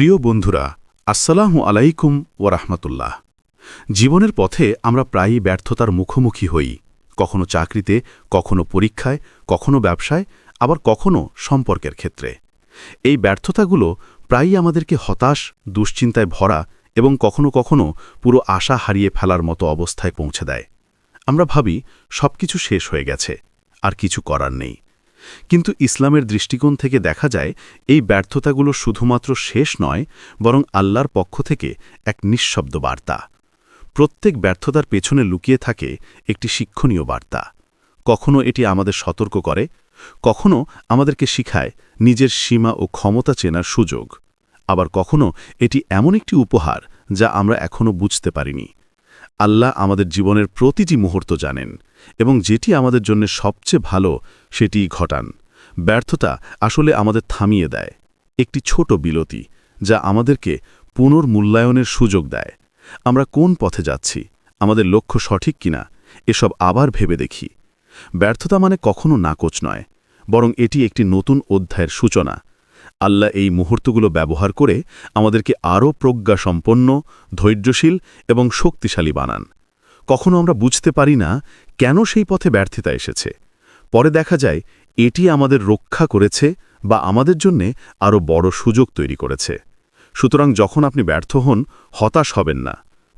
প্রিয় বন্ধুরা আসসালাহু আলাইকুম ওরহমতুল্লাহ জীবনের পথে আমরা প্রায়ই ব্যর্থতার মুখোমুখি হই। কখনো চাকরিতে, কখনো পরীক্ষায়, কখনো ব্যবসায়, আবার কখনো সম্পর্কের ক্ষেত্রে। এই ব্যর্থতাগুলো প্রায়ই আমাদেরকে হতাশ, দুশ্চিন্তায় ভরা এবং কখনো কখনো পুরো আশা হারিয়ে ফেলার মতো অবস্থায় পৌঁছে দেয়। আমরা ভাবি, সবকিছু শেষ হয়ে গেছে, আর কিছু করার নেই। কিন্তু ইসলামের দৃষ্টিকোণ থেকে দেখা যায়, এই ব্যর্থতাগুলো শুধুমাত্র শেষ নয়, বরং আল্লাহর পক্ষ থেকে এক নিঃশব্দ বার্তা। প্রত্যেক ব্যর্থতার পেছনে লুকিয়ে থাকে একটি শিক্ষণীয় বার্তা। কখনো এটি আমাদের সতর্ক করে, কখনো আমাদেরকে শিখায় নিজের সীমা ও ক্ষমতা চেনার সুযোগ। আবার কখনো এটি এমন একটি উপহার যা আমরা এখনও বুঝতে পারিনি। আল্লাহ আমাদের জীবনের প্রতিটি মুহূর্ত জানেন এবং যেটি আমাদের জন্য সবচেয়ে ভালো সেটিই ঘটান। ব্যর্থতা আসলে আমাদের থামিয়ে দেয়। একটি ছোট বিলতি যা আমাদেরকে পুনর্মূল্যায়নের সুযোগ দেয়। আমরা কোন পথে যাচ্ছি, আমাদের লক্ষ্য সঠিক কিনা, এসব আবার ভেবে দেখি। ব্যর্থতা মানে কখনো নাকচ নয়, বরং এটি একটি নতুন অধ্যায়ের সূচনা। আল্লাহ এই মুহূর্তগুলো ব্যবহার করে আমাদেরকে আরও প্রজ্ঞাসম্পন্ন, ধৈর্যশীল এবং শক্তিশালী বানান। কখনো আমরা বুঝতে পারি না কেন সেই পথে ব্যর্থতা এসেছে। পরে দেখা যায় এটি আমাদের রক্ষা করেছে বা আমাদের জন্যে আরও বড় সুযোগ তৈরি করেছে। সুতরাং যখন আপনি ব্যর্থ হন, হতাশ হবেন না।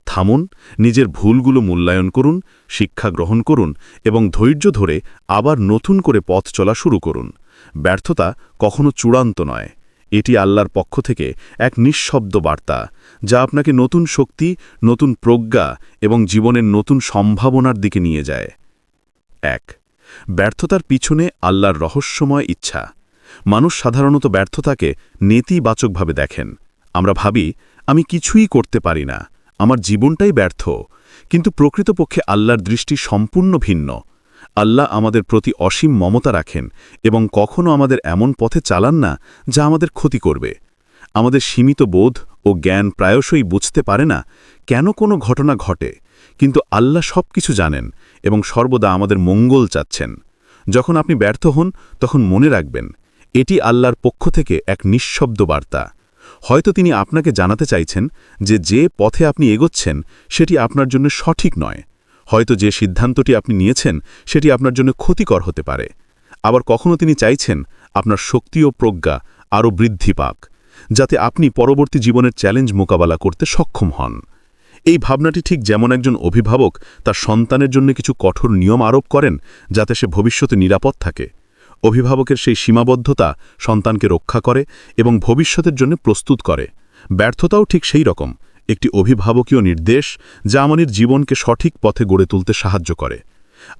থামুন, নিজের ভুলগুলো মূল্যায়ন করুন, শিক্ষা গ্রহণ করুন এবং ধৈর্য ধরে আবার নতুন করে পথ চলা শুরু করুন। ব্যর্থতা কখনো চূড়ান্ত নয়। এটি আল্লাহর পক্ষ থেকে এক নিঃশব্দ বার্তা, যা আপনাকে নতুন শক্তি, নতুন প্রজ্ঞা এবং জীবনের নতুন সম্ভাবনার দিকে নিয়ে যায়। এক, ব্যর্থতার পিছনে আল্লাহর রহস্যময় ইচ্ছা। মানুষ সাধারণত ব্যর্থতাকে নেতিবাচকভাবে দেখেন। আমরা ভাবি, আমি কিছুই করতে পারি না। আমার জীবনটাই ব্যর্থ। কিন্তু প্রকৃতপক্ষে আল্লাহর দৃষ্টি সম্পূর্ণ ভিন্ন। আল্লাহ আমাদের প্রতি অসীম মমতা রাখেন এবং কখনও আমাদের এমন পথে চালান না যা আমাদের ক্ষতি করবে। আমাদের সীমিত বোধ ও জ্ঞান প্রায়শই বুঝতে পারে না কেন কোনো ঘটনা ঘটে, কিন্তু আল্লাহ সব কিছু জানেন এবং সর্বদা আমাদের মঙ্গল চাচ্ছেন। যখন আপনি ব্যর্থ হন, তখন মনে রাখবেন, এটি আল্লাহর পক্ষ থেকে এক নিঃশব্দ বার্তা। হয়তো তিনি আপনাকে জানাতে চাইছেন যে যে পথে আপনি এগোচ্ছেন, সেটি আপনার জন্য সঠিক নয়। হয়তো যে সিদ্ধান্তটি আপনি নিয়েছেন, সেটি আপনার জন্য ক্ষতিকর হতে পারে। আবার কখনও তিনি চাইছেন আপনার শক্তি ও প্রজ্ঞা আরও বৃদ্ধি পাক, যাতে আপনি পরবর্তী জীবনের চ্যালেঞ্জ মোকাবেলা করতে সক্ষম হন। এই ভাবনাটি ঠিক যেমন একজন অভিভাবক তার সন্তানের জন্য কিছু কঠোর নিয়ম আরোপ করেন, যাতে সে ভবিষ্যতে নিরাপদ থাকে। অভিভাবকের সেই সীমাবদ্ধতা সন্তানকে রক্ষা করে এবং ভবিষ্যতের জন্য প্রস্তুত করে। ব্যর্থতাও ঠিক সেই রকম। একটি অভিভাবকীয় নির্দেশ যা আমাদের জীবনকে সঠিক পথে গড়ে তুলতে সাহায্য করে।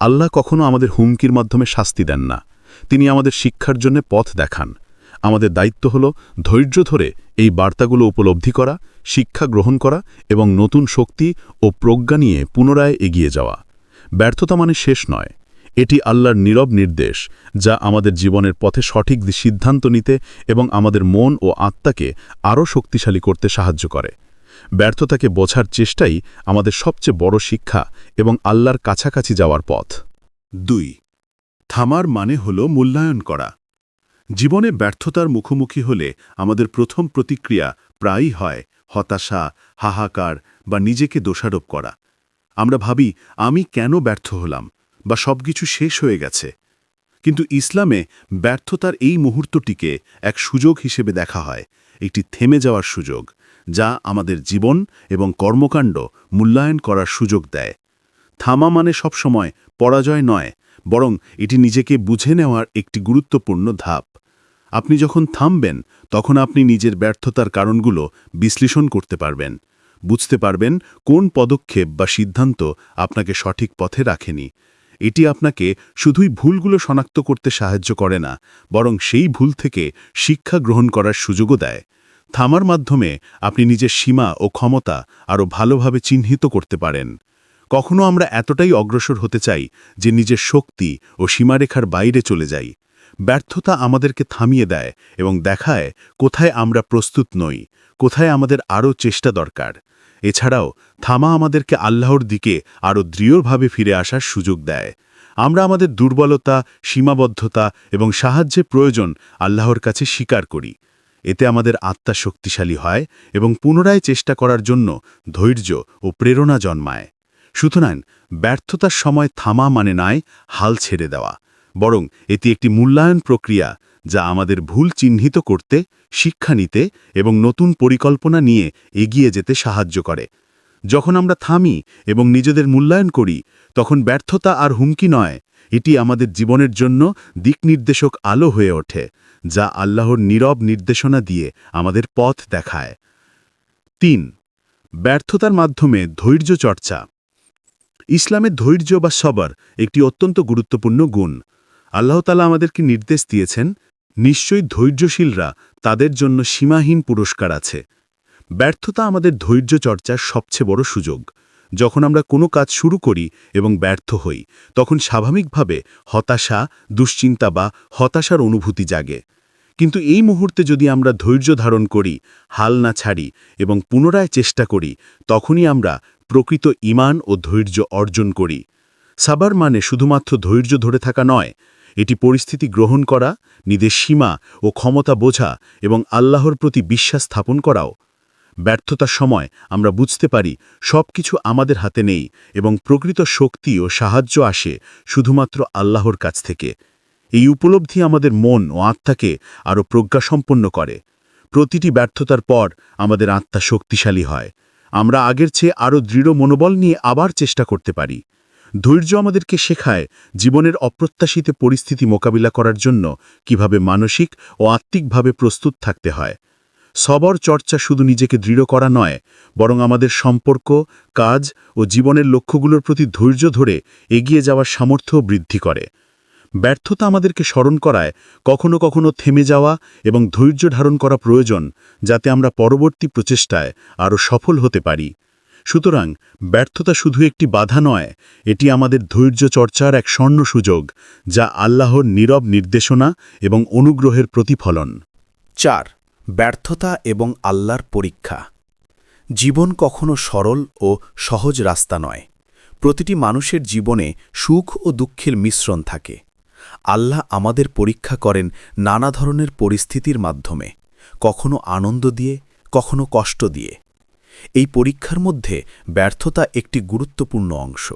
আল্লাহ কখনো আমাদের হুমকির মাধ্যমে শাস্তি দেন না। তিনি আমাদের শিক্ষার জন্য পথ দেখান। আমাদের দায়িত্ব হল ধৈর্য ধরে এই বার্তাগুলো উপলব্ধি করা, শিক্ষা গ্রহণ করা এবং নতুন শক্তি ও প্রজ্ঞা নিয়ে পুনরায় এগিয়ে যাওয়া। ব্যর্থতা মানে শেষ নয়। এটি আল্লাহর নীরব নির্দেশ যা আমাদের জীবনের পথে সঠিক সিদ্ধান্ত নিতে এবং আমাদের মন ও আত্মাকে আরও শক্তিশালী করতে সাহায্য করে। ব্যর্থতাকে বোঝার চেষ্টাই আমাদের সবচেয়ে বড় শিক্ষা এবং আল্লাহর কাছাকাছি যাওয়ার পথ। দুই, থামার মানে হল মূল্যায়ন করা। জীবনে ব্যর্থতার মুখোমুখি হলে আমাদের প্রথম প্রতিক্রিয়া প্রায়ই হয় হতাশা, হাহাকার বা নিজেকে দোষারোপ করা। আমরা ভাবি, আমি কেন ব্যর্থ হলাম বা সবকিছু শেষ হয়ে গেছে। কিন্তু ইসলামে ব্যর্থতার এই মুহূর্তটিকে এক সুযোগ হিসেবে দেখা হয়, একটি থেমে যাওয়ার সুযোগ। যা আমাদের জীবন এবং কর্মকাণ্ড মূল্যায়ন করার সুযোগ দেয়। থামা মানে সবসময় পরাজয় নয়, বরং এটি নিজেকে বুঝে নেওয়ার একটি গুরুত্বপূর্ণ ধাপ। আপনি যখন থামবেন, তখন আপনি নিজের ব্যর্থতার কারণগুলো বিশ্লেষণ করতে পারবেন। বুঝতে পারবেন কোন পদক্ষেপ বা সিদ্ধান্ত আপনাকে সঠিক পথে রাখেনি। এটি আপনাকে শুধুই ভুলগুলো শনাক্ত করতে সাহায্য করে না, বরং সেই ভুল থেকে শিক্ষা গ্রহণ করার সুযোগও দেয়। থামার মাধ্যমে আপনি নিজের সীমা ও ক্ষমতা আরও ভালোভাবে চিহ্নিত করতে পারেন। কখনো আমরা এতটাই অগ্রসর হতে চাই যে নিজের শক্তি ও সীমারেখার বাইরে চলে যাই। ব্যর্থতা আমাদেরকে থামিয়ে দেয় এবং দেখায় কোথায় আমরা প্রস্তুত নই, কোথায় আমাদের আরও চেষ্টা দরকার। এছাড়াও, থামা আমাদেরকে আল্লাহর দিকে আরও দৃঢ়ভাবে ফিরে আসার সুযোগ দেয়। আমরা আমাদের দুর্বলতা, সীমাবদ্ধতা এবং সাহায্যের প্রয়োজন আল্লাহর কাছে স্বীকার করি। এতে আমাদের আত্মা শক্তিশালী হয় এবং পুনরায় চেষ্টা করার জন্য ধৈর্য ও প্রেরণা জন্মায়। সুতরাং, ব্যর্থতার সময় থামা মানে নয় হাল ছেড়ে দেওয়া, বরং এটি একটি মূল্যায়ন প্রক্রিয়া যা আমাদের ভুল চিহ্নিত করতে, শিক্ষা নিতে এবং নতুন পরিকল্পনা নিয়ে এগিয়ে যেতে সাহায্য করে। যখন আমরা থামি এবং নিজেদের মূল্যায়ন করি, তখন ব্যর্থতা আর হুমকি নয়, এটি আমাদের জীবনের জন্য দিকনির্দেশক আলো হয়ে ওঠে, যা আল্লাহর নীরব নির্দেশনা দিয়ে আমাদের পথ দেখায়। তিন, ব্যর্থতার মাধ্যমে ধৈর্য চর্চা। ইসলামের ধৈর্য বা সবর একটি অত্যন্ত গুরুত্বপূর্ণ গুণ। আল্লাহতালা আমাদেরকে নির্দেশ দিয়েছেন, নিশ্চয়ই ধৈর্যশীলরা তাদের জন্য সীমাহীন পুরস্কার আছে। ব্যর্থতা আমাদের ধৈর্য চর্চার সবচেয়ে বড় সুযোগ। যখন আমরা কোনো কাজ শুরু করি এবং ব্যর্থ হই, তখন স্বাভাবিকভাবে হতাশা, দুশ্চিন্তা বা হতাশার অনুভূতি জাগে। কিন্তু এই মুহূর্তে যদি আমরা ধৈর্য ধারণ করি, হাল না ছাড়ি এবং পুনরায় চেষ্টা করি, তখনই আমরা প্রকৃত ইমান ও ধৈর্য অর্জন করি। সাবার মানে শুধুমাত্র ধৈর্য ধরে থাকা নয়, এটি পরিস্থিতি গ্রহণ করা, নিজের সীমা ও ক্ষমতা বোঝা এবং আল্লাহর প্রতি বিশ্বাস স্থাপন করাও। ব্যর্থতার সময় আমরা বুঝতে পারি সব কিছু আমাদের হাতে নেই এবং প্রকৃত শক্তি ও সাহায্য আসে শুধুমাত্র আল্লাহর কাছ থেকে। এই উপলব্ধি আমাদের মন ও আত্মাকে আরও প্রজ্ঞাসম্পন্ন করে। প্রতিটি ব্যর্থতার পর আমাদের আত্মা শক্তিশালী হয়। আমরা আগের চেয়ে আরও দৃঢ় মনোবল নিয়ে আবার চেষ্টা করতে পারি। ধৈর্য আমাদেরকে শেখায় জীবনের অপ্রত্যাশিত পরিস্থিতি মোকাবিলা করার জন্য কীভাবে মানসিক ও আত্মিকভাবে প্রস্তুত থাকতে হয়। সবর চর্চা শুধু নিজেকে দৃঢ় করা নয়, বরং আমাদের সম্পর্ক, কাজ ও জীবনের লক্ষ্যগুলোর প্রতি ধৈর্য ধরে এগিয়ে যাওয়ার সামর্থ্য বৃদ্ধি করে। ব্যর্থতা আমাদেরকে স্মরণ করায় কখনো কখনো থেমে যাওয়া এবং ধৈর্য ধারণ করা প্রয়োজন, যাতে আমরা পরবর্তী প্রচেষ্টায় আরও সফল হতে পারি। সুতরাং ব্যর্থতা শুধু একটি বাধা নয়, এটি আমাদের ধৈর্য চর্চার এক স্বর্ণ সুযোগ, যা আল্লাহর নীরব নির্দেশনা এবং অনুগ্রহের প্রতিফলন। চার ব্যর্থতা এবং আল্লাহর পরীক্ষা। জীবন কখনো সরল ও সহজ রাস্তা নয়। প্রতিটি মানুষের জীবনে সুখ ও দুঃখের মিশ্রণ থাকে। আল্লাহ আমাদের পরীক্ষা করেন নানা ধরনের পরিস্থিতির মাধ্যমে। কখনো আনন্দ দিয়ে, কখনো কষ্ট দিয়ে। এই পরীক্ষার মধ্যে ব্যর্থতা একটি গুরুত্বপূর্ণ অংশ।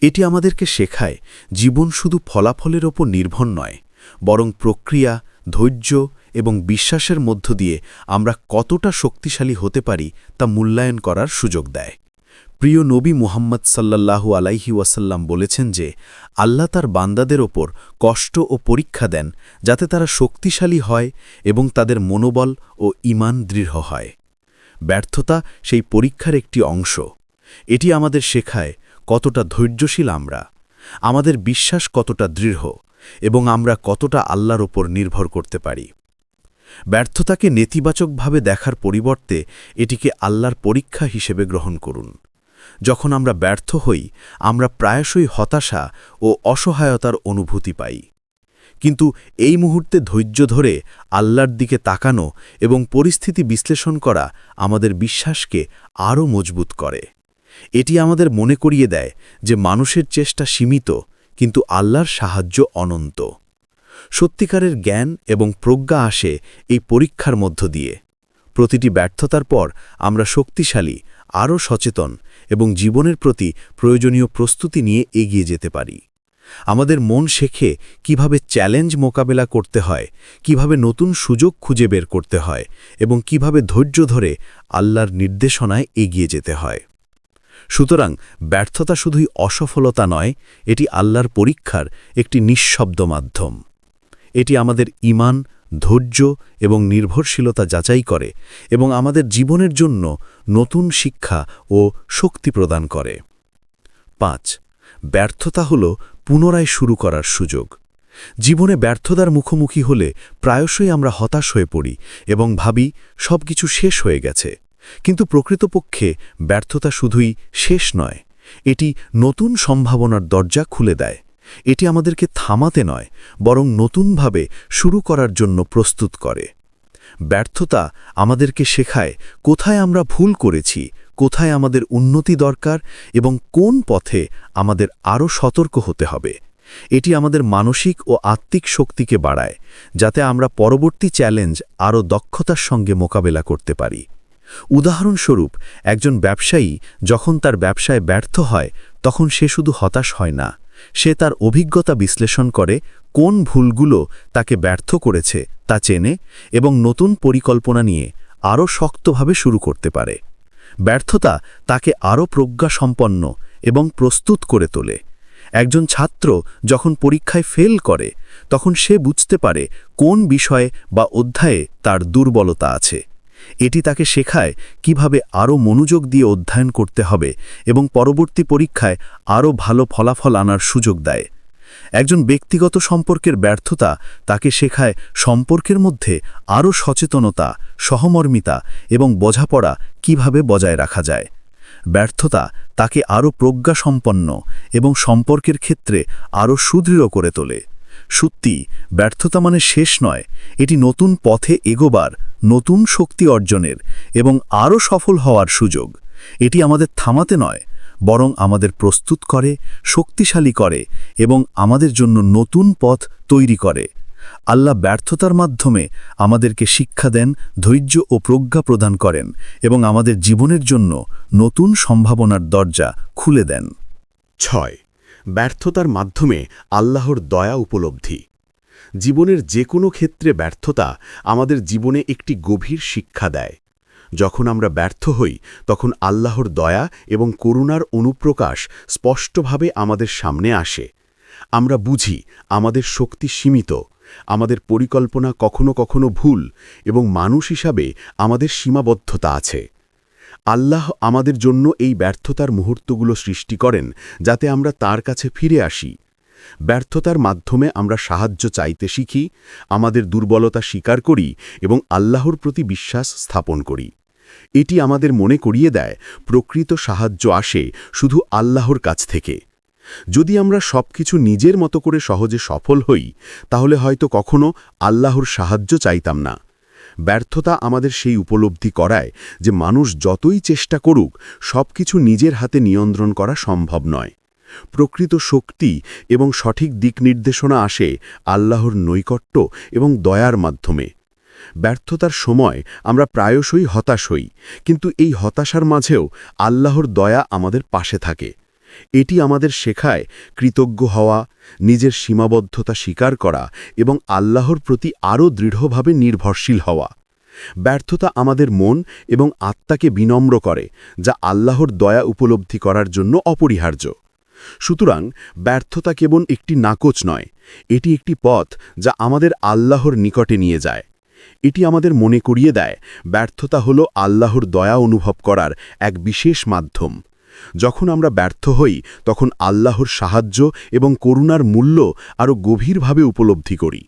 এটি আমাদেরকে শেখায়, জীবন শুধু ফলাফলের ওপর নির্ভর নয়, বরং প্রক্রিয়া, ধৈর্য এবং বিশ্বাসের মধ্য দিয়ে আমরা কতটা শক্তিশালী হতে পারি তা মূল্যায়ন করার সুযোগ দেয়। প্রিয় নবী মুহাম্মদ সাল্লাল্লাহু আলাইহি ওয়াসাল্লাম বলেছেন যে, আল্লাহ তার বান্দাদের ওপর কষ্ট ও পরীক্ষা দেন যাতে তারা শক্তিশালী হয় এবং তাদের মনোবল ও ইমান দৃঢ় হয়। ব্যর্থতা সেই পরীক্ষার একটি অংশ। এটি আমাদের শেখায় কতটা ধৈর্যশীল আমরা, আমাদের বিশ্বাস কতটা দৃঢ় এবং আমরা কতটা আল্লাহর ওপর নির্ভর করতে পারি। ব্যর্থতাকে নেতিবাচকভাবে দেখার পরিবর্তে এটিকে আল্লাহর পরীক্ষা হিসেবে গ্রহণ করুন। যখন আমরা ব্যর্থ হই, আমরা প্রায়শই হতাশা ও অসহায়তার অনুভূতি পাই। কিন্তু এই মুহূর্তে ধৈর্য ধরে আল্লাহর দিকে তাকানো এবং পরিস্থিতি বিশ্লেষণ করা আমাদের বিশ্বাসকে আরও মজবুত করে। এটি আমাদের মনে করিয়ে দেয় যে মানুষের চেষ্টা সীমিত, কিন্তু আল্লাহর সাহায্য অনন্ত। সত্যিকারের জ্ঞান এবং প্রজ্ঞা আসে এই পরীক্ষার মধ্য দিয়ে। প্রতিটি ব্যর্থতার পর আমরা শক্তিশালী, আরও সচেতন এবং জীবনের প্রতি প্রয়োজনীয় প্রস্তুতি নিয়ে এগিয়ে যেতে পারি। আমাদের মন শেখে কীভাবে চ্যালেঞ্জ মোকাবেলা করতে হয়, কীভাবে নতুন সুযোগ খুঁজে বের করতে হয় এবং কীভাবে ধৈর্য ধরে আল্লাহর নির্দেশনায় এগিয়ে যেতে হয়। সুতরাং ব্যর্থতা শুধুই অসফলতা নয়, এটি আল্লাহর পরীক্ষার একটি নিঃশব্দ মাধ্যম। এটি আমাদের ইমান ধৈর্য এবং নির্ভরশীলতা যাচাই করে এবং আমাদের জীবনের জন্য নতুন শিক্ষা ও শক্তি প্রদান করে। পাঁচ, ব্যর্থতা হল পুনরায় শুরু করার সুযোগ। জীবনে ব্যর্থতার মুখোমুখি হলে প্রায়শই আমরা হতাশ হয়ে পড়ি এবং ভাবি সব কিছু শেষ হয়ে গেছে। কিন্তু প্রকৃতপক্ষে ব্যর্থতা শুধুই শেষ নয়, এটি নতুন সম্ভাবনার দরজা খুলে দেয়। এটি আমাদেরকে থামাতে নয়, বরং নতুনভাবে শুরু করার জন্য প্রস্তুত করে। ব্যর্থতা আমাদেরকে শেখায় কোথায় আমরা ভুল করেছি, কোথায় আমাদের উন্নতি দরকার এবং কোন পথে আমাদের আরও সতর্ক হতে হবে। এটি আমাদের মানসিক ও আত্মিক শক্তিকে বাড়ায়, যাতে আমরা পরবর্তী চ্যালেঞ্জ আরও দক্ষতার সঙ্গে মোকাবেলা করতে পারি। উদাহরণস্বরূপ, একজন ব্যবসায়ী যখন তার ব্যবসায় ব্যর্থ হয়, তখন সে শুধু হতাশ হয় না সে তার অভিজ্ঞতা বিশ্লেষণ করে কোন ভুলগুলো তাকে ব্যর্থ করেছে তা চেনে এবং নতুন পরিকল্পনা নিয়ে আরও শক্তভাবে শুরু করতে পারে। ব্যর্থতা তাকে আরও প্রজ্ঞাসম্পন্ন এবং প্রস্তুত করে তোলে। একজন ছাত্র যখন পরীক্ষায় ফেল করে, তখন সে বুঝতে পারে কোন বিষয়ে বা অধ্যায়ে তার দুর্বলতা আছে। এটি তাকে শেখায় কীভাবে আরও মনোযোগ দিয়ে অধ্যয়ন করতে হবে এবং পরবর্তী পরীক্ষায় আরও ভালো ফলাফল আনার সুযোগ দেয়। একজন ব্যক্তিগত সম্পর্কের ব্যর্থতা তাকে শেখায় সম্পর্কের মধ্যে আরও সচেতনতা, সহমর্মিতা এবং বোঝাপড়া কীভাবে বজায় রাখা যায়। ব্যর্থতা তাকে আরও প্রজ্ঞাসম্পন্ন এবং সম্পর্কের ক্ষেত্রে আরও সুদৃঢ় করে তোলে। সত্যি, ব্যর্থতা মানে শেষ নয়, এটি নতুন পথে এগোবার, নতুন শক্তি অর্জনের এবং আরও সফল হওয়ার সুযোগ। এটি আমাদের থামাতে নয়, বরং আমাদের প্রস্তুত করে, শক্তিশালী করে এবং আমাদের জন্য নতুন পথ তৈরি করে। আল্লাহ ব্যর্থতার মাধ্যমে আমাদেরকে শিক্ষা দেন, ধৈর্য ও প্রজ্ঞা প্রদান করেন এবং আমাদের জীবনের জন্য নতুন সম্ভাবনার দরজা খুলে দেন। ছয় ব্যর্থতার মাধ্যমে আল্লাহর দয়া উপলব্ধি। জীবনের যে কোনো ক্ষেত্রে ব্যর্থতা আমাদের জীবনে একটি গভীর শিক্ষা দেয়। যখন আমরা ব্যর্থ হই, তখন আল্লাহর দয়া এবং করুণার অনুপ্রকাশ স্পষ্টভাবে আমাদের সামনে আসে। আমরা বুঝি আমাদের শক্তি সীমিত, আমাদের পরিকল্পনা কখনো কখনো ভুল এবং মানুষ হিসাবে আমাদের সীমাবদ্ধতা আছে। আল্লাহ আমাদের জন্য এই ব্যর্থতার মুহূর্তগুলো সৃষ্টি করেন যাতে আমরা তার কাছে ফিরে আসি। ব্যর্থতার মাধ্যমে আমরা সাহায্য চাইতে শিখি, আমাদের দুর্বলতা স্বীকার করি এবং আল্লাহর প্রতি বিশ্বাস স্থাপন করি। এটি আমাদের মনে করিয়ে দেয়, প্রকৃত সাহায্য আসে শুধু আল্লাহর কাছ থেকে। যদি আমরা সবকিছু নিজের মতো করে সহজে সফল হই, তাহলে হয়তো কখনো আল্লাহর সাহায্য চাইতাম না। ব্যর্থতা আমাদের সেই উপলব্ধি করায় যে মানুষ যতই চেষ্টা করুক, সবকিছু নিজের হাতে নিয়ন্ত্রণ করা সম্ভব নয়। প্রকৃত শক্তি এবং সঠিক দিক নির্দেশনা আসে আল্লাহর নৈকট্য এবং দয়ার মাধ্যমে। ব্যর্থতার সময় আমরা প্রায়শই হতাশ হই, কিন্তু এই হতাশার মাঝেও আল্লাহর দয়া আমাদের পাশে থাকে। এটি আমাদের শেখায় কৃতজ্ঞ হওয়া, নিজের সীমাবদ্ধতা স্বীকার করা এবং আল্লাহর প্রতি আরও দৃঢ়ভাবে নির্ভরশীল হওয়া। ব্যর্থতা আমাদের মন এবং আত্মাকে বিনম্র করে, যা আল্লাহর দয়া উপলব্ধি করার জন্য অপরিহার্য। সুতরাং ব্যর্থতা কেবল একটি নাকচ নয়, এটি একটি পথ যা আমাদের আল্লাহর নিকটে নিয়ে যায়। এটি আমাদের মনে করিয়ে দেয়, ব্যর্থতা হল আল্লাহর দয়া অনুভব করার এক বিশেষ মাধ্যম। যখন আমরা ব্যর্থ হই, তখন আল্লাহর সাহায্য এবং করুণার মূল্য আরও গভীরভাবে উপলব্ধি করি।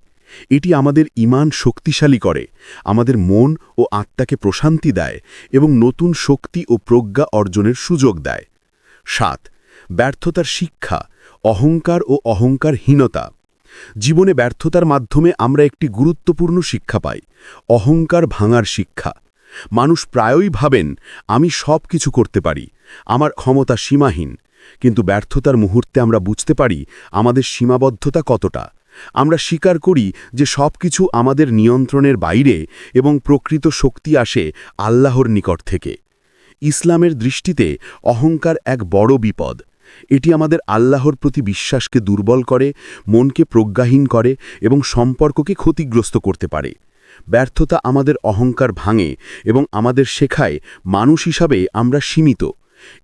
এটি আমাদের ইমান শক্তিশালী করে, আমাদের মন ও আত্মাকে প্রশান্তি দেয় এবং নতুন শক্তি ও প্রজ্ঞা অর্জনের সুযোগ দেয়। সাত, ব্যর্থতার শিক্ষা, অহংকার ও অহংকারহীনতা। জীবনে ব্যর্থতার মাধ্যমে আমরা একটি গুরুত্বপূর্ণ শিক্ষা পাই, অহংকার ভাঙার শিক্ষা। মানুষ প্রায়ই ভাবেন, আমি সব কিছু করতে পারি। আমার ক্ষমতা সীমাহীন, কিন্তু ব্যর্থতার মুহূর্তে আমরা বুঝতে পারি আমাদের সীমাবদ্ধতা কতটা। আমরা স্বীকার করি যে সব কিছু আমাদের নিয়ন্ত্রণের বাইরে এবং প্রকৃত শক্তি আসে আল্লাহর নিকট থেকে। ইসলামের দৃষ্টিতে অহংকার এক বড় বিপদ। এটি আমাদের আল্লাহর প্রতি বিশ্বাসকে দুর্বল করে, মনকে প্রজ্ঞাহীন করে এবং সম্পর্ককে ক্ষতিগ্রস্ত করতে পারে। ব্যর্থতা আমাদের অহংকার ভাঙে এবং আমাদের শেখায় মানুষ হিসাবে আমরা সীমিত।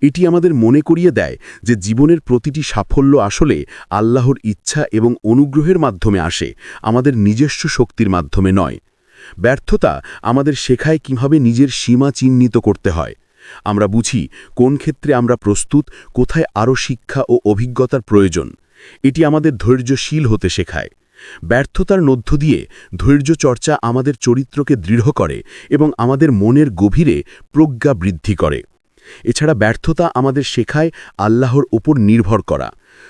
এটি আমাদের মনে করিয়ে দেয় যে জীবনের প্রতিটি সাফল্য আসলে আল্লাহর ইচ্ছা এবং অনুগ্রহের মাধ্যমে আসে, আমাদের নিজস্ব শক্তির মাধ্যমে নয়। ব্যর্থতা আমাদের শেখায় কীভাবে নিজের সীমা চিহ্নিত করতে হয়। আমরা বুঝি কোন ক্ষেত্রে আমরা প্রস্তুত, কোথায় আরও শিক্ষা ও অভিজ্ঞতার প্রয়োজন। এটি আমাদের ধৈর্যশীল হতে শেখায়। ব্যর্থতার মধ্য দিয়ে ধৈর্য চর্চা আমাদের চরিত্রকে দৃঢ় করে এবং আমাদের মনের গভীরে প্রজ্ঞা বৃদ্ধি করে। এছাড়া ব্যর্থতা আমাদের শেখায় আল্লাহর ওপর নির্ভর করা।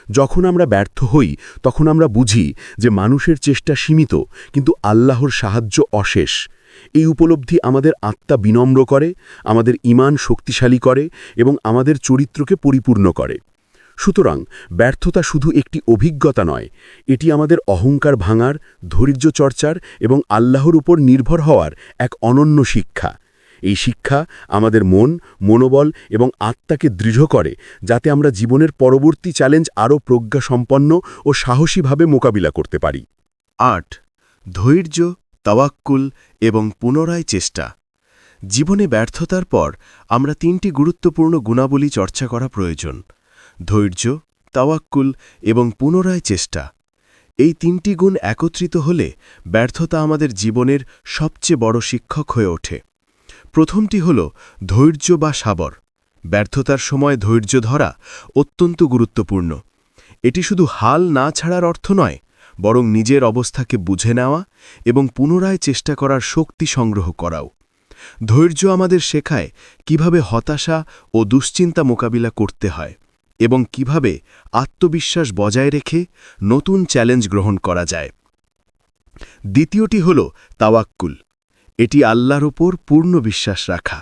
যখন আমরা ব্যর্থ হই, তখন আমরা বুঝি যে মানুষের চেষ্টা সীমিত, কিন্তু আল্লাহর সাহায্য অশেষ। এই উপলব্ধি আমাদের আত্মা বিনম্র করে, আমাদের ইমান শক্তিশালী করে এবং আমাদের চরিত্রকে পরিপূর্ণ করে। সুতরাং ব্যর্থতা শুধু একটি অভিজ্ঞতা নয়, এটি আমাদের অহংকার ভাঙার, ধৈর্য চর্চার এবং আল্লাহর উপর নির্ভর হওয়ার এক অনন্য শিক্ষা। এই শিক্ষা আমাদের মন, মনোবল এবং আত্মাকে দৃঢ় করে, যাতে আমরা জীবনের পরবর্তী চ্যালেঞ্জ আরও প্রজ্ঞাসম্পন্ন ও সাহসীভাবে মোকাবিলা করতে পারি। আট, ধৈর্য, তাওয়াক্কুল এবং পুনরায় চেষ্টা। জীবনে ব্যর্থতার পর আমরা তিনটি গুরুত্বপূর্ণ গুণাবলী চর্চা করা প্রয়োজন। ধৈর্য, তাওয়াক্কুল এবং পুনরায় চেষ্টা। এই তিনটি গুণ একত্রিত হলে ব্যর্থতা আমাদের জীবনের সবচেয়ে বড় শিক্ষক হয়ে ওঠে। প্রথমটি হল ধৈর্য বা সাবর। ব্যর্থতার সময় ধৈর্য ধরা অত্যন্ত গুরুত্বপূর্ণ। এটি শুধু হাল না ছাড়ার অর্থ নয়, বরং নিজের অবস্থাকে বুঝে নেওয়া এবং পুনরায় চেষ্টা করার শক্তি সংগ্রহ করাও। ধৈর্য আমাদের শেখায় কীভাবে হতাশা ও দুশ্চিন্তা মোকাবিলা করতে হয় এবং কীভাবে আত্মবিশ্বাস বজায় রেখে নতুন চ্যালেঞ্জ গ্রহণ করা যায়। দ্বিতীয়টি হল তাওয়াক্কুল। এটি আল্লাহর ওপর পূর্ণ বিশ্বাস রাখা।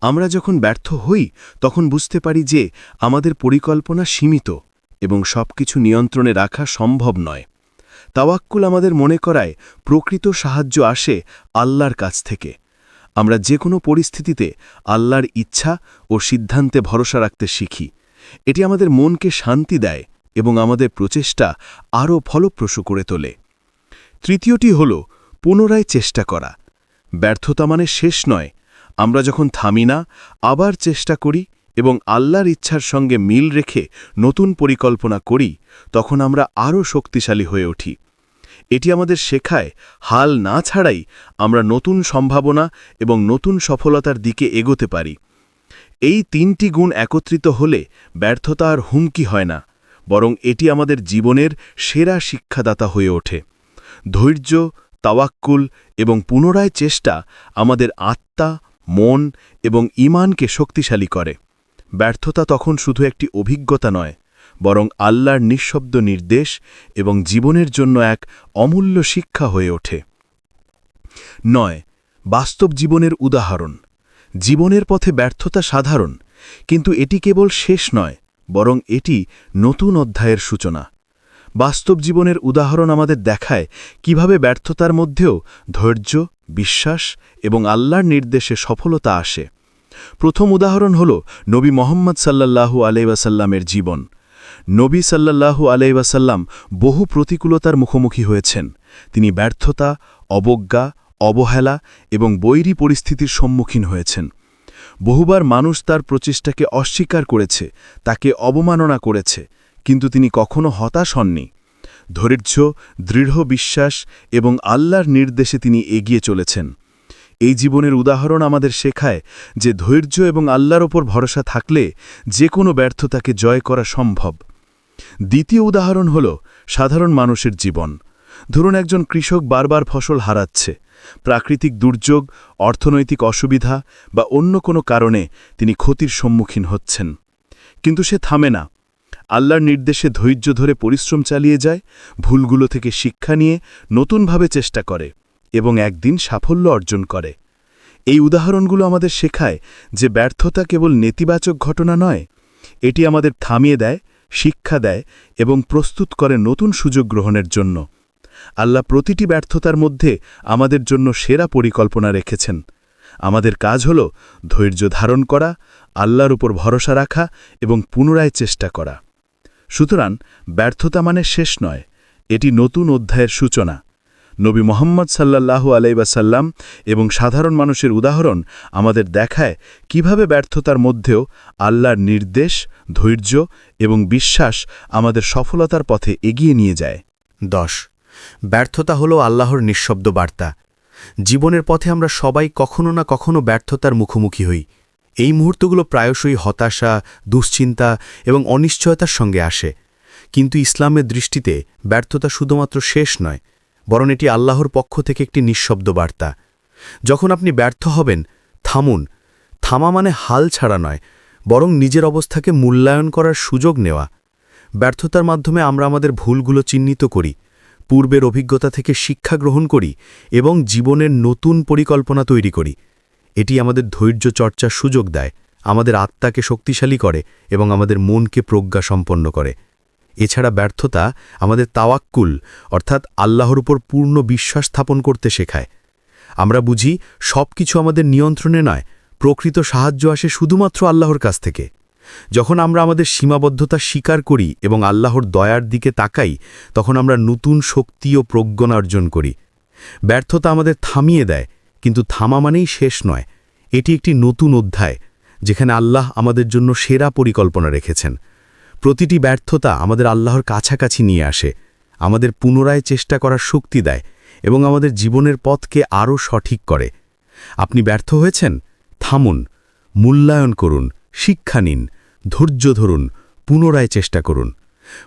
আমরা যখন ব্যর্থ হই, তখন বুঝতে পারি যে আমাদের পরিকল্পনা সীমিত এবং সবকিছু নিয়ন্ত্রণে রাখা সম্ভব নয়। তাওয়াক্কুল আমাদের মনে করায়, প্রকৃত সাহায্য আসে আল্লাহর কাছ থেকে। আমরা যে কোনো পরিস্থিতিতে আল্লাহর ইচ্ছা ও সিদ্ধান্তে ভরসা রাখতে শিখি। এটি আমাদের মনকে শান্তি দেয় এবং আমাদের প্রচেষ্টা আরও ফলপ্রসূ করে তোলে। তৃতীয়টি হল, পুনরায় চেষ্টা করা। ব্যর্থতা মানে শেষ নয়। আমরা যখন থামি না, আবার চেষ্টা করি এবং আল্লাহর ইচ্ছার সঙ্গে মিল রেখে নতুন পরিকল্পনা করি, তখন আমরা আরও শক্তিশালী হয়ে উঠি। এটি আমাদের শেখায়, হাল না ছাড়াই আমরা নতুন সম্ভাবনা এবং নতুন সফলতার দিকে এগোতে পারি। এই তিনটি গুণ একত্রিত হলে ব্যর্থতা আর হুমকি হয় না, বরং এটি আমাদের জীবনের সেরা শিক্ষাদাতা হয়ে ওঠে। ধৈর্য তাওয়াক্কুল এবং পুনরায় চেষ্টা আমাদের আত্মা, মন এবং ইমানকে শক্তিশালী করে। ব্যর্থতা তখন শুধু একটি অভিজ্ঞতা নয়, বরং আল্লাহর নিঃশব্দ নির্দেশ এবং জীবনের জন্য এক অমূল্য শিক্ষা হয়ে ওঠে। নয়, বাস্তব জীবনের উদাহরণ। জীবনের পথে ব্যর্থতা সাধারণ, কিন্তু এটি কেবল শেষ নয়, বরং এটি নতুন অধ্যায়ের সূচনা। বাস্তব জীবনের উদাহরণ আমাদের দেখায় কীভাবে ব্যর্থতার মধ্যেও ধৈর্য, বিশ্বাস এবং আল্লাহর নির্দেশে সফলতা আসে। প্রথম উদাহরণ হল নবী মোহাম্মদ সাল্লাল্লাহু আলাইসাল্লামের জীবন। নবী সাল্লাল্লাহু আলাইসাল্লাম বহু প্রতিকূলতার মুখোমুখি হয়েছেন। তিনি ব্যর্থতা, অবজ্ঞা, অবহেলা এবং বৈরী পরিস্থিতির সম্মুখীন হয়েছেন। বহুবার মানুষ তার প্রচেষ্টাকে অস্বীকার করেছে, তাকে অবমাননা করেছে কিন্তু তিনি কখনো হতাশ হননি। ধৈর্য, দৃঢ় বিশ্বাস এবং আল্লাহর নির্দেশে তিনি এগিয়ে চলেছেন। এই জীবনের উদাহরণ আমাদের শেখায় যে ধৈর্য এবং আল্লাহর ওপর ভরসা থাকলে যে কোনো ব্যর্থতাকে জয় করা সম্ভব। দ্বিতীয় উদাহরণ হল সাধারণ মানুষের জীবন। ধরুন একজন কৃষক বারবার ফসল হারাচ্ছে। প্রাকৃতিক দুর্যোগ, অর্থনৈতিক অসুবিধা বা অন্য কোনো কারণে তিনি ক্ষতির সম্মুখীন হচ্ছেন। কিন্তু সে থামে না। আল্লাহর নির্দেশে ধৈর্য ধরে পরিশ্রম চালিয়ে যায়, ভুলগুলো থেকে শিক্ষা নিয়ে নতুনভাবে চেষ্টা করে এবং একদিন সাফল্য অর্জন করে। এই উদাহরণগুলো আমাদের শেখায় যে ব্যর্থতা কেবল নেতিবাচক ঘটনা নয়, এটি আমাদের থামিয়ে দেয়, শিক্ষা দেয় এবং প্রস্তুত করে নতুন সুযোগ গ্রহণের জন্য। আল্লাহ প্রতিটি ব্যর্থতার মধ্যে আমাদের জন্য সেরা পরিকল্পনা রেখেছেন। আমাদের কাজ হল ধৈর্য ধারণ করা, আল্লাহর উপর ভরসা রাখা এবং পুনরায় চেষ্টা করা। সুতরাং ব্যর্থতা মানে শেষ নয়, এটি নতুন অধ্যায়ের সূচনা। নবী মোহাম্মদ সাল্লাল্লাহু আলাইবাসাল্লাম এবং সাধারণ মানুষের উদাহরণ আমাদের দেখায় কীভাবে ব্যর্থতার মধ্যেও আল্লাহর নির্দেশ, ধৈর্য এবং বিশ্বাস আমাদের সফলতার পথে এগিয়ে নিয়ে যায়। দশ, ব্যর্থতা হল আল্লাহর নিঃশব্দ বার্তা। জীবনের পথে আমরা সবাই কখনো না কখনো ব্যর্থতার মুখোমুখি হই। এই মুহূর্তগুলো প্রায়শই হতাশা, দুশ্চিন্তা এবং অনিশ্চয়তার সঙ্গে আসে। কিন্তু ইসলামের দৃষ্টিতে ব্যর্থতা শুধুমাত্র শেষ নয়, বরং এটি আল্লাহর পক্ষ থেকে একটি নিঃশব্দ বার্তা। যখন আপনি ব্যর্থ হবেন, থামুন। থামা মানে হাল ছাড়া নয়, বরং নিজের অবস্থাকে মূল্যায়ন করার সুযোগ নেওয়া। ব্যর্থতার মাধ্যমে আমরা আমাদের ভুলগুলো চিহ্নিত করি, পূর্বের অভিজ্ঞতা থেকে শিক্ষা গ্রহণ করি এবং জীবনের নতুন পরিকল্পনা তৈরি করি। এটি আমাদের ধৈর্য চর্চার সুযোগ দেয়, আমাদের আত্মাকে শক্তিশালী করে এবং আমাদের মনকে প্রজ্ঞা সম্পন্ন করে। এছাড়া ব্যর্থতা আমাদের তাওয়াক্কুল, অর্থাৎ আল্লাহর উপর পূর্ণ বিশ্বাস স্থাপন করতে শেখায়। আমরা বুঝি সব কিছু আমাদের নিয়ন্ত্রণে নয়, প্রকৃত সাহায্য আসে শুধুমাত্র আল্লাহর কাছ থেকে। যখন আমরা আমাদের সীমাবদ্ধতা স্বীকার করি এবং আল্লাহর দয়ার দিকে তাকাই, তখন আমরা নতুন শক্তি ও প্রজ্ঞনা অর্জন করি। ব্যর্থতা আমাদের থামিয়ে দেয় কিন্তু থামা মানেই শেষ নয়। এটি একটি নতুন অধ্যায়, যেখানে আল্লাহ আমাদের জন্য সেরা পরিকল্পনা রেখেছেন। প্রতিটি ব্যর্থতা আমাদের আল্লাহর কাছাকাছি নিয়ে আসে, আমাদের পুনরায় চেষ্টা করার শক্তি দেয় এবং আমাদের জীবনের পথকে আরও সঠিক করে। আপনি ব্যর্থ হয়েছেন? থামুন, মূল্যায়ন করুন, শিক্ষা নিন, ধৈর্য ধরুন, পুনরায় চেষ্টা করুন।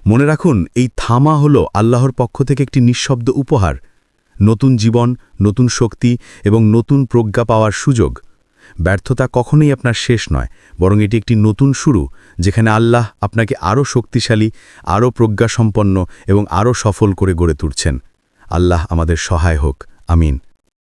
মনে রাখুন, এই থামা হল আল্লাহর পক্ষ থেকে একটি নিঃশব্দ উপহার। নতুন জীবন, নতুন শক্তি এবং নতুন প্রজ্ঞা পাওয়ার সুযোগ। ব্যর্থতা কখনোই আপনার শেষ নয়, বরং এটি একটি নতুন শুরু, যেখানে আল্লাহ আপনাকে আরও শক্তিশালী, আরও প্রজ্ঞাসম্পন্ন এবং আরও সফল করে গড়ে তুলছেন। আল্লাহ আমাদের সহায় হোক, আমিন।